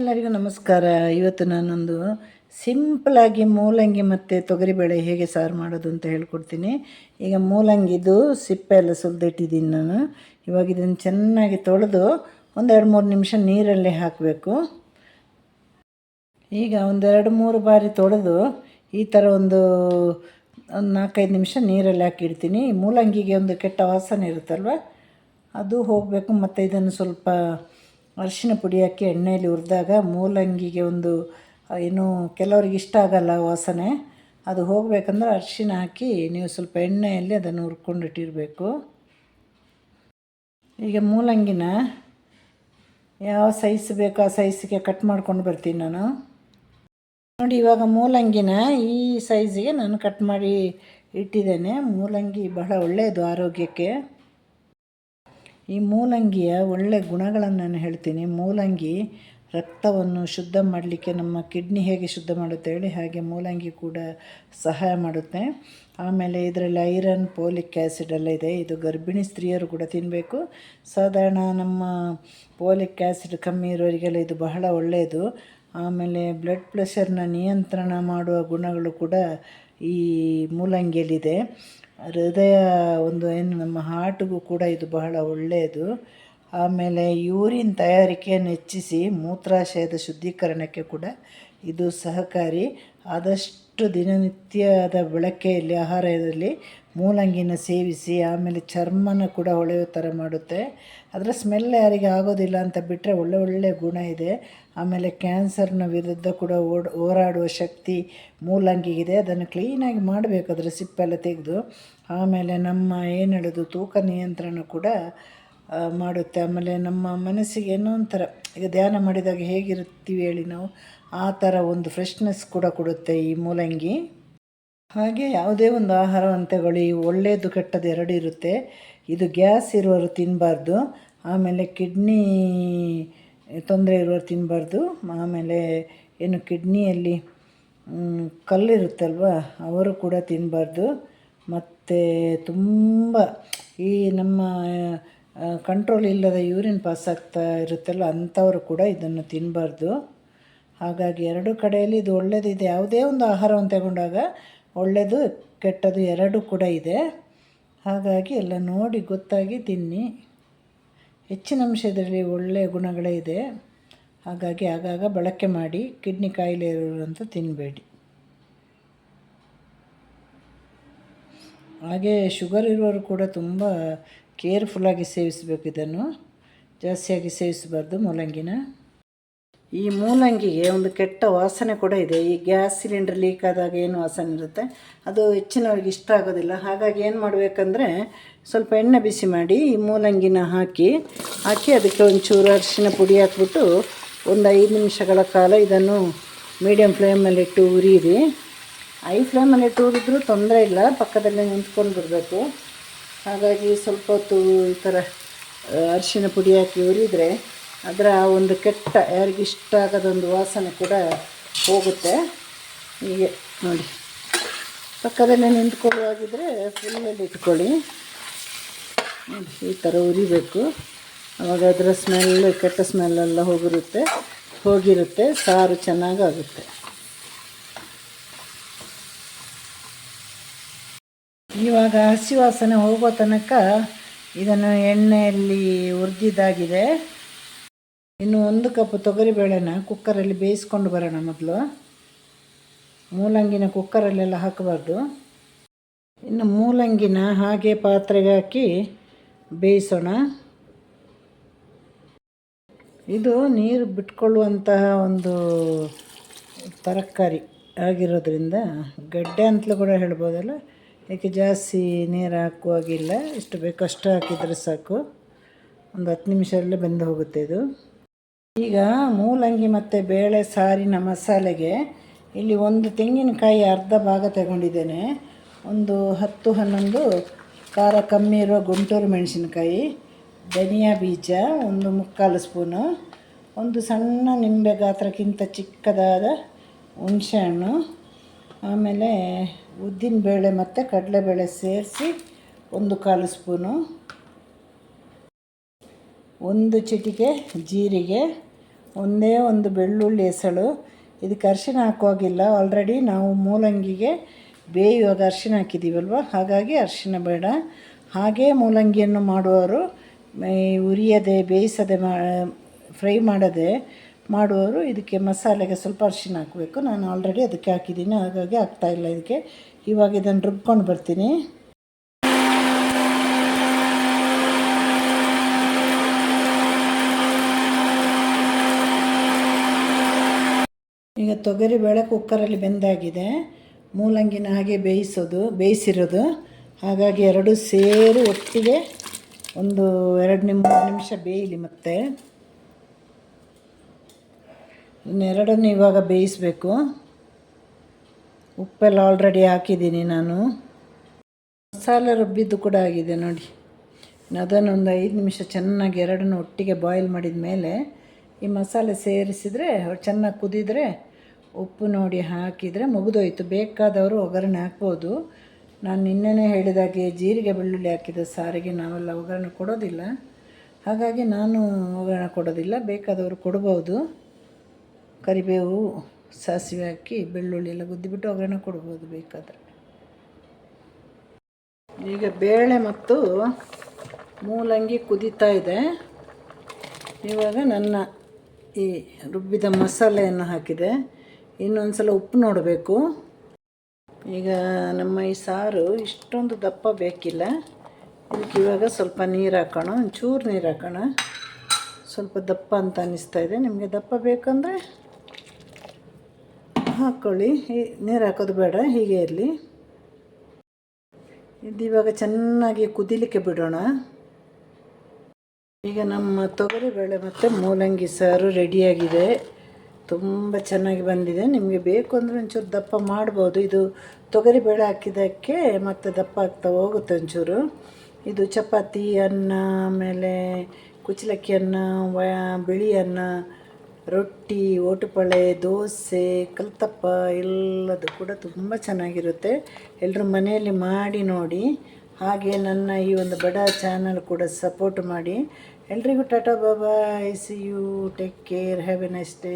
ಎಲ್ಲರಿಗೂ ನಮಸ್ಕಾರ. ಇವತ್ತು ನಾನೊಂದು ಸಿಂಪಲಾಗಿ ಮೂಲಂಗಿ ಮತ್ತು ತೊಗರಿಬೇಳೆ ಹೇಗೆ ಸಾರು ಮಾಡೋದು ಅಂತ ಹೇಳ್ಕೊಡ್ತೀನಿ. ಈಗ ಮೂಲಂಗಿದು ಸಿಪ್ಪೆ ಎಲ್ಲ ಸುಲಿದಿಟ್ಟಿದ್ದೀನಿ ನಾನು. ಇವಾಗ ಇದನ್ನು ಚೆನ್ನಾಗಿ ತೊಳೆದು ಒಂದೆರಡು ಮೂರು ನಿಮಿಷ ನೀರಲ್ಲಿ ಹಾಕಬೇಕು. ಈಗ ಒಂದೆರಡು ಮೂರು ಬಾರಿ ತೊಳೆದು ಈ ಥರ ಒಂದು ಒಂದು ನಾಲ್ಕೈದು ನಿಮಿಷ ನೀರಲ್ಲಿ ಹಾಕಿಡ್ತೀನಿ. ಮೂಲಂಗಿಗೆ ಒಂದು ಕೆಟ್ಟ ವಾಸನೆ ಇರುತ್ತಲ್ವ? ಅದು ಹೋಗಬೇಕು. ಮತ್ತು ಇದನ್ನು ಸ್ವಲ್ಪ ಅರಿಶಿನ ಪುಡಿ ಹಾಕಿ ಎಣ್ಣೆಯಲ್ಲಿ ಹುರಿದಾಗ ಮೂಲಂಗಿಗೆ ಒಂದು, ಏನು ಕೆಲವ್ರಿಗೆ ಇಷ್ಟ ಆಗಲ್ಲ ವಾಸನೆ, ಅದು ಹೋಗಬೇಕಂದ್ರೆ ಅರಿಶಿನ ಹಾಕಿ ನೀವು ಸ್ವಲ್ಪ ಎಣ್ಣೆಯಲ್ಲಿ ಅದನ್ನು ಹುರ್ಕೊಂಡಿಟ್ಟಿರಬೇಕು ಈಗ ಮೂಲಂಗಿನ ಯಾವ ಸೈಜ್ ಬೇಕೋ ಆ ಸೈಸ್ಗೆ ಕಟ್ ಮಾಡ್ಕೊಂಡು ಬರ್ತೀನಿ ನಾನು. ನೋಡಿ, ಇವಾಗ ಮೂಲಂಗಿನ ಈ ಸೈಜಿಗೆ ನಾನು ಕಟ್ ಮಾಡಿ ಇಟ್ಟಿದ್ದೇನೆ. ಮೂಲಂಗಿ ಬಹಳ ಒಳ್ಳೆಯದು ಆರೋಗ್ಯಕ್ಕೆ. ಈ ಮೂಲಂಗಿಯ ಒಳ್ಳೆ ಗುಣಗಳನ್ನು ನಾನು ಹೇಳ್ತೀನಿ. ಮೂಲಂಗಿ ರಕ್ತವನ್ನು ಶುದ್ಧ ಮಾಡಲಿಕ್ಕೆ ನಮ್ಮ ಕಿಡ್ನಿ ಹೇಗೆ ಶುದ್ಧ ಮಾಡುತ್ತೆ ಹೇಳಿ ಹಾಗೆ ಮೂಲಂಗಿ ಕೂಡ ಸಹಾಯ ಮಾಡುತ್ತೆ. ಆಮೇಲೆ ಇದರಲ್ಲಿ ಐರನ್ ಪೋಲಿಕ್ ಆ್ಯಸಿಡ್ ಎಲ್ಲ ಇದೆ. ಇದು ಗರ್ಭಿಣಿ ಸ್ತ್ರೀಯರು ಕೂಡ ತಿನ್ನಬೇಕು ಸಾಧಾರಣ ನಮ್ಮ ಪೋಲಿಕ್ ಆ್ಯಸಿಡ್ ಕಮ್ಮಿ ಇರೋರಿಗೆಲ್ಲ ಇದು ಬಹಳ ಒಳ್ಳೆಯದು. ಆಮೇಲೆ ಬ್ಲಡ್ ಪ್ರೆಷರ್ನ ನಿಯಂತ್ರಣ ಮಾಡುವ ಗುಣಗಳು ಕೂಡ ಈ ಮೂಲಂಗಿಯಲ್ಲಿದೆ. ಹೃದಯ ಒಂದು ಏನು ನಮ್ಮ ಹಾರ್ಟ್ಗೂ ಕೂಡ ಇದು ಬಹಳ ಒಳ್ಳೆಯದು. ಆಮೇಲೆ ಯೂರಿನ್ ತಯಾರಿಕೆಯನ್ನು ಹೆಚ್ಚಿಸಿ ಮೂತ್ರಾಶಯದ ಶುದ್ಧೀಕರಣಕ್ಕೆ ಕೂಡ ಇದು ಸಹಕಾರಿ. ಆದಷ್ಟು ದಿನನಿತ್ಯದ ಬಳಕೆಯಲ್ಲಿ, ಆಹಾರದಲ್ಲಿ ಮೂಲಂಗಿನ ಸೇವಿಸಿ, ಆಮೇಲೆ ಚರ್ಮನ ಕೂಡ ಹೊಳೆಯೋ ಥರ ಮಾಡುತ್ತೆ. ಅದರ ಸ್ಮೆಲ್ ಯಾರಿಗೆ ಆಗೋದಿಲ್ಲ ಅಂತ ಬಿಟ್ಟರೆ ಒಳ್ಳೆ ಒಳ್ಳೆ ಗುಣ ಇದೆ. ಆಮೇಲೆ ಕ್ಯಾನ್ಸರ್ನ ವಿರುದ್ಧ ಕೂಡ ಓಡ್, ಹೋರಾಡುವ ಶಕ್ತಿ ಮೂಲಂಗಿಗಿದೆ ಅದನ್ನು ಕ್ಲೀನಾಗಿ ಮಾಡಬೇಕು, ಅದರ ಸಿಪ್ಪೆಲ್ಲ ತೆಗೆದು. ಆಮೇಲೆ ನಮ್ಮ ಏನು ಹೇಳೋದು, ತೂಕ ನಿಯಂತ್ರಣ ಕೂಡ ಮಾಡುತ್ತೆ. ಆಮೇಲೆ ನಮ್ಮ ಮನಸ್ಸಿಗೆ ಏನೋ ಒಂಥರ ಈಗ ಧ್ಯಾನ ಮಾಡಿದಾಗ ಹೇಗಿರುತ್ತೀವಿ ಹೇಳಿ ನಾವು, ಆ ಥರ ಒಂದು ಫ್ರೆಶ್ನೆಸ್ ಕೂಡ ಕೊಡುತ್ತೆ ಈ ಮೂಲಂಗಿ. ಹಾಗೆ ಯಾವುದೇ ಒಂದು ಆಹಾರವನ್ನು ತಗೊಳ್ಳಿ ಒಳ್ಳೆಯದು ಕೆಟ್ಟದ್ದು ಎರಡು ಇರುತ್ತೆ. ಇದು ಗ್ಯಾಸ್ ಇರುವವರು ತಿನ್ನಬಾರ್ದು ಆಮೇಲೆ ಕಿಡ್ನಿ ತೊಂದರೆ ಇರುವವರು ತಿನ್ನಬಾರ್ದು ಆಮೇಲೆ ಏನು ಕಿಡ್ನಿಯಲ್ಲಿ ಕಲ್ಲಿರುತ್ತಲ್ವ, ಅವರು ಕೂಡ ತಿನ್ನಬಾರ್ದು ಮತ್ತು ತುಂಬ ಈ ನಮ್ಮ ಕಂಟ್ರೋಲ್ ಇಲ್ಲದ ಯೂರಿನ್ ಪಾಸ್ ಆಗ್ತಾ ಇರುತ್ತಲ್ಲ ಅಂಥವರು ಕೂಡ ಇದನ್ನು ತಿನ್ನಬಾರ್ದು ಹಾಗಾಗಿ ಎರಡು ಕಡೆಯಲ್ಲಿ ಇದು ಒಳ್ಳೆಯದಿದೆ ಯಾವುದೇ ಒಂದು ಆಹಾರವನ್ನು ತಗೊಂಡಾಗ ಒಳ್ಳೆಯದು ಕೆಟ್ಟದು ಎರಡೂ ಕೂಡ ಇದೆ. ಹಾಗಾಗಿ ಎಲ್ಲ ನೋಡಿ ಗೊತ್ತಾಗಿ ತಿನ್ನಿ. ಹೆಚ್ಚಿನ ಅಂಶದಲ್ಲಿ ಒಳ್ಳೆಯ ಗುಣಗಳೇ ಇದೆ. ಹಾಗಾಗಿ ಆಗಾಗ ಬಳಕೆ ಮಾಡಿ ಕಿಡ್ನಿ ಕಾಯಿಲೆ ಇರುವಂತ ತಿನ್ನಬೇಡಿ ಹಾಗೆ ಶುಗರ್ ಇರೋರು ಕೂಡ ತುಂಬ ಕೇರ್ಫುಲ್ಲಾಗಿ ಸೇವಿಸಬೇಕು ಇದನ್ನು. ಜಾಸ್ತಿಯಾಗಿ ಸೇವಿಸಬಾರ್ದು ಮೂಲಂಗಿನ. ಈ ಮೂಲಂಗಿಗೆ ಒಂದು ಕೆಟ್ಟ ವಾಸನೆ ಕೂಡ ಇದೆ. ಈ ಗ್ಯಾಸ್ ಸಿಲಿಂಡರ್ ಲೀಕ್ ಆದಾಗ ಏನು ವಾಸನೆ ಇರುತ್ತೆ? ಅದು ಹೆಚ್ಚಿನವ್ರಿಗೆ ಇಷ್ಟ ಆಗೋದಿಲ್ಲ. ಹಾಗಾಗಿ ಏನು ಮಾಡಬೇಕಂದ್ರೆ ಸ್ವಲ್ಪ ಎಣ್ಣೆ ಬಿಸಿ ಮಾಡಿ ಈ ಮೂಲಂಗಿನ ಹಾಕಿ ಹಾಕಿ ಅದಕ್ಕೆ ಒಂಚೂರು ಅರಿಶಿನ ಪುಡಿ ಹಾಕ್ಬಿಟ್ಟು ಒಂದು ಐದು ನಿಮಿಷಗಳ ಕಾಲ ಇದನ್ನು ಮೀಡಿಯಮ್ ಫ್ಲೇಮಲ್ಲಿಟ್ಟು ಉರಿಯಿರಿ. ಐ ಫ್ಲೇಮಲ್ಲಿಟ್ಟು ಉರಿದ್ರೂ ತೊಂದರೆ ಇಲ್ಲ. ಪಕ್ಕದಲ್ಲೇ ನಿಂತ್ಕೊಂಡು ಬಿಡಬೇಕು. ಹಾಗಾಗಿ ಸ್ವಲ್ಪ ಹೊತ್ತು ಈ ಥರ ಅರಿಶಿನ ಪುಡಿ ಹಾಕಿ ಉರಿದರೆ ಅದರ ಒಂದು ಕೆಟ್ಟ ಯಾರಿಗಿಷ್ಟ ಆಗೋದೊಂದು ವಾಸನೆ ಕೂಡ ಹೋಗುತ್ತೆ. ಹೀಗೆ ನೋಡಿ. ಪಕ್ಕದಲ್ಲೇ ನಿಂತ್ಕೊಳ್ಳುವಾಗಿದ್ದರೆ ಫುಲ್ಲಲ್ಲಿ ಇಟ್ಕೊಳ್ಳಿ. ನೋಡಿ, ಈ ಥರ ಉರಿಬೇಕು. ಆವಾಗ ಅದರ ಸ್ಮೆಲ್ ಕೆಟ್ಟ ಸ್ಮೆಲ್ಲೆಲ್ಲ ಹೋಗಿರುತ್ತೆ ಹೋಗಿರುತ್ತೆ, ಸಾರು ಚೆನ್ನಾಗಾಗುತ್ತೆ ಇವಾಗ ಹಸಿ ವಾಸನೆ ಹೋಗೋ ತನಕ ಇದನ್ನು ಎಣ್ಣೆಯಲ್ಲಿ ಹುರಿದಿದ್ದಾಗಿದೆ. ಇನ್ನು ಒಂದು ಕಪ್ ತೊಗರಿಬೇಳೆನ ಕುಕ್ಕರಲ್ಲಿ ಬೇಯಿಸ್ಕೊಂಡು ಬರೋಣ ಮೊದಲು. ಮೂಲಂಗಿನ ಕುಕ್ಕರಲ್ಲೆಲ್ಲ ಹಾಕಬಾರ್ದು. ಇನ್ನು ಮೂಲಂಗಿನ ಹಾಗೆ ಪಾತ್ರೆಗೆ ಹಾಕಿ ಬೇಯಿಸೋಣ. ಇದು ನೀರು ಬಿಟ್ಕೊಳ್ಳುವಂತಹ ಒಂದು ತರಕಾರಿ ಆಗಿರೋದ್ರಿಂದ ಗಡ್ಡೆ ಅಂತಲೂ ಕೂಡ ಹೇಳ್ಬೋದಲ್ಲ, ಏಕೆ ಜಾಸ್ತಿ ನೀರು ಹಾಕುವಾಗಿಲ್ಲ ಎಷ್ಟು ಬೇಕು ಅಷ್ಟು ಹಾಕಿದರೆ ಸಾಕು. ಒಂದು ಹತ್ತು ನಿಮಿಷದಲ್ಲೇ ಬೆಂದು ಹೋಗುತ್ತೆ ಇದು. ಈಗ ಮೂಲಂಗಿ ಮತ್ತು ಬೇಳೆ ಸಾರಿನ ಮಸಾಲೆಗೆ ಇಲ್ಲಿ ಒಂದು ತೆಂಗಿನಕಾಯಿ ಅರ್ಧ ಭಾಗ ತಗೊಂಡಿದ್ದೇನೆ. ಒಂದು ಹತ್ತು ಹನ್ನೊಂದು ಖಾರ ಕಮ್ಮಿ ಇರುವ ಗುಂಟೂರು ಮೆಣಸಿನಕಾಯಿ, ಧನಿಯಾ ಬೀಜ, ಒಂದು ಮುಕ್ಕಾಲು ಸ್ಪೂನು, ಒಂದು ಸಣ್ಣ ನಿಂಬೆ ಗಾತ್ರಕ್ಕಿಂತ ಚಿಕ್ಕದಾದ ಹುಣಸೆಹಣ್ಣು ಆಮೇಲೆ ಉದ್ದಿನ ಬೇಳೆ ಮತ್ತು ಕಡಲೆಬೇಳೆ ಸೇರಿಸಿ ಒಂದು ಕಾಲು ಸ್ಪೂನು ಒಂದು ಚಿಟಿಕೆ, ಜೀರಿಗೆ, ಒಂದೇ ಒಂದು ಬೆಳ್ಳುಳ್ಳಿ ಎಸಳು ಇದಕ್ಕೆ ಅರಿಶಿನ ಹಾಕುವಾಗಿಲ್ಲ ಆಲ್ರೆಡಿ ನಾವು ಮೂಲಂಗಿಗೆ ಬೇಯುವಾಗ ಅರಿಶಿನ ಹಾಕಿದ್ದೀವಲ್ವ ಹಾಗಾಗಿ ಅರಿಶಿನ ಬೇಡ. ಹಾಗೇ ಮೂಲಂಗಿಯನ್ನು ಮಾಡುವವರು ಉರಿಯದೆ, ಬೇಯಿಸದೆ ಮಾ, ಫ್ರೈ ಮಾಡದೆ ಮಾಡುವವರು ಇದಕ್ಕೆ ಮಸಾಲೆಗೆ ಸ್ವಲ್ಪ ಅರಿಶಿನ ಹಾಕಬೇಕು. ನಾನು ಆಲ್ರೆಡಿ ಅದಕ್ಕೆ ಹಾಕಿದ್ದೀನಿ. ಹಾಗಾಗಿ ಹಾಕ್ತಾಯಿಲ್ಲ ಇದಕ್ಕೆ. ಇವಾಗ ಇದನ್ನು ರುಬ್ಕೊಂಡು ಬರ್ತೀನಿ ಈಗ ತೊಗರಿಬೇಳೆ ಕುಕ್ಕರಲ್ಲಿ ಬೆಂದಾಗಿದೆ. ಮೂಲಂಗಿನ ಹಾಗೆ ಬೇಯಿಸೋದು, ಬೇಯಿಸಿರೋದು. ಹಾಗಾಗಿ ಎರಡು ಸೇರಿ ಒಟ್ಟಿಗೆ ಒಂದು ಎರಡು ನಿಮ್ ನಿಮಿಷ ಬೇಯಲಿ ಮತ್ತೆ. ಇನ್ನೆರಡನ್ನು ಇವಾಗ ಬೇಯಿಸಬೇಕು. ಉಪ್ಪೆಲ್ಲ ಆಲ್ರೆಡಿ ಹಾಕಿದ್ದೀನಿ ನಾನು. ಮಸಾಲೆ ರುಬ್ಬಿದ್ದು ಕೂಡ ಆಗಿದೆ ನೋಡಿ. ಅದನ್ನು ಒಂದು ಐದು ನಿಮಿಷ ಚೆನ್ನಾಗಿ ಎರಡನ್ನು ಒಟ್ಟಿಗೆ ಬಾಯ್ಲ್ ಮಾಡಿದ ಮೇಲೆ ಈ ಮಸಾಲೆ ಸೇರಿಸಿದರೆ, ಚೆನ್ನಾಗಿ ಕುದಿದರೆ ಉಪ್ಪು ನೋಡಿ ಹಾಕಿದರೆ ಮುಗಿದೋಯ್ತು. ಬೇಕಾದವರು ಒಗ್ಗರಣೆ ಹಾಕ್ಬೋದು. ನಾನು ನಿನ್ನೆನೇ ಹೇಳಿದಾಗೆ ಜೀರಿಗೆ ಬೆಳ್ಳುಳ್ಳಿ ಹಾಕಿದ ಸಾರಿಗೆ ನಾವೆಲ್ಲ ಒಗ್ಗರಣೆ ಕೊಡೋದಿಲ್ಲ. ಹಾಗಾಗಿ ನಾನು ಒಗ್ಗರಣೆ ಕೊಡೋದಿಲ್ಲ. ಬೇಕಾದವರು ಕೊಡ್ಬೋದು. ಕರಿಬೇವು, ಸಾಸಿವೆ ಹಾಕಿ ಬೆಳ್ಳುಳ್ಳಿ ಎಲ್ಲ ಗುದ್ದಿಬಿಟ್ಟು ಒಗ್ಗರಣೆ ಕೊಡ್ಬೋದು ಬೇಕಾದರೆ. ಈಗ ಬೇಳೆ ಮತ್ತು ಮೂಲಂಗಿ ಕುದೀತಾ ಇದೆ. ಇವಾಗ ನನ್ನ ಈ ರುಬ್ಬಿದ ಮಸಾಲೆಯನ್ನು ಹಾಕಿದೆ. ಇನ್ನೊಂದು ಸಲ ಉಪ್ಪು ನೋಡಬೇಕು. ಈಗ ನಮ್ಮ ಈ ಸಾರು ಇಷ್ಟೊಂದು ದಪ್ಪ ಬೇಕಿಲ್ಲ. ಇದಕ್ಕೆ ಇವಾಗ ಸ್ವಲ್ಪ ನೀರು ಹಾಕೋಣ, ಒಂಚೂರು ನೀರು ಹಾಕೋಣ. ಸ್ವಲ್ಪ ದಪ್ಪ ಅಂತ ಅನ್ನಿಸ್ತಾ ಇದೆ. ನಿಮಗೆ ದಪ್ಪ ಬೇಕಂದರೆ ಹಾಕ್ಕೊಳ್ಳಿ ನೀರು ಹಾಕೋದು ಬೇಡ, ಹೀಗೆ ಇರಲಿ. ಇದು ಇವಾಗ ಚೆನ್ನಾಗಿ ಕುದಿಲಿಕ್ಕೆ ಬಿಡೋಣ. ಈಗ ನಮ್ಮ ತೊಗರಿಬೇಳೆ ಮತ್ತು ಮೂಲಂಗಿ ಸಾರು ರೆಡಿಯಾಗಿದೆ. ತುಂಬ ಚೆನ್ನಾಗಿ ಬಂದಿದೆ. ನಿಮಗೆ ಬೇಕು ಅಂದರೆ ಒಂಚೂರು ದಪ್ಪ ಮಾಡ್ಬೋದು. ಇದು ತೊಗರಿಬೇಳೆ ಹಾಕಿದ್ದಕ್ಕೆ ಮತ್ತೆ ದಪ್ಪ ಆಗ್ತಾ ಹೋಗುತ್ತೆ ಒಂಚೂರು. ಇದು ಚಪಾತಿ, ಅನ್ನ, ಆಮೇಲೆ ಕುಚ್ಚಲಕ್ಕಿ ಅನ್ನ ಬಿಳಿ ಅನ್ನ, ರೊಟ್ಟಿ, ಓಟುಪಳೆ, ದೋಸೆ, ಕಲ್ತಪ್ಪ ಎಲ್ಲದು ಕೂಡ ತುಂಬ ಚೆನ್ನಾಗಿರುತ್ತೆ. ಎಲ್ಲರೂ ಮನೆಯಲ್ಲಿ ಮಾಡಿ ನೋಡಿ. ಹಾಗೆ ನನ್ನ ಈ ಒಂದು ಬಡ ಚಾನಲ್ ಕೂಡ ಸಪೋರ್ಟ್ ಮಾಡಿ. ಎಲ್ರಿಗೂ tata bye bye see you take care have a nice day